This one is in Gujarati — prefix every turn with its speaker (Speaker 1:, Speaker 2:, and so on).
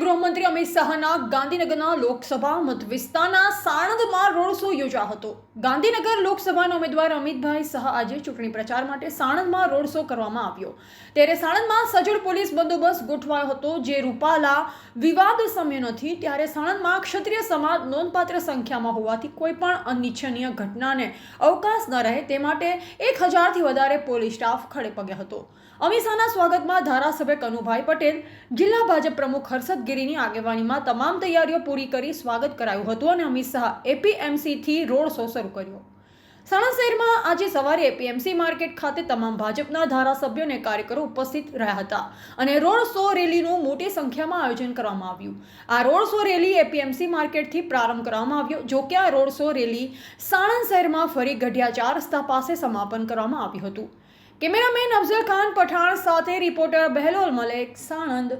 Speaker 1: ગૃહમંત્રી અમિત શાહના ગાંધીનગરના લોકસભા મત વિસ્તારના સાણંદમાં રોડ શો યોજાયો હતો. ગાંધીનગર લોકસભાના ઉમેદવાર અમિતભાઈ શાહ આજે ચૂંટણી પ્રચાર માટે સાણંદમાં રોડ શો કરવામાં આવ્યો. ત્યારે સાણંદમાં સજ્જડ પોલીસ બંદોબસ્ત ગોઠવાયો હતો, જે રૂપાલા વિવાદ સમ્ય નથી, ત્યારે સાણંદમાં ક્ષત્રિય સમાજ નોંધપાત્ર સંખ્યામાં હોવાથી કોઈપણ અનિચ્છનીય ઘટનાને અવકાશ ન રહે, તે માટે એક હજારથી વધારે પોલીસ સ્ટાફ ખડે પગે હતો. અમિત શાહના સ્વાગતમાં ધારાસભ્ય કનુભાઈ પટેલ જિલ્લા ભાજપ પ્રમુખ હર્ષદ ગીરીની આગેવાનીમાં તમામ તૈયારીઓ પૂરી કરી સ્વાગત કરાયું હતું અને અમિત શાહ એપીએમસીથી રોડ શો શરૂ કર્યો. સાણંદ શહેરમાં આજે સવારે એપીએમસી માર્કેટ ખાતે તમામ ભાજપના ધારાસભ્યો અને કાર્યકરો ઉપસ્થિત રહ્યા હતા અને રોડ શો રેલીનું મોટી સંખ્યામાં આયોજન કરવામાં આવ્યું. આ રોડ શો રેલી એપીએમસી માર્કેટથી પ્રારંભ કરવામાં આવ્યો, જો કે આ રોડ શો રેલી સાણંદ શહેરમાં ફરી ગઢિયા ચાર રસ્તા પાસે સમાપન કરવામાં આવ્યું હતું. કેમેરામેન અફઝલ ખાન પઠાણ સાથે રિપોર્ટર બહેલોલ મલેક, સાણંદ.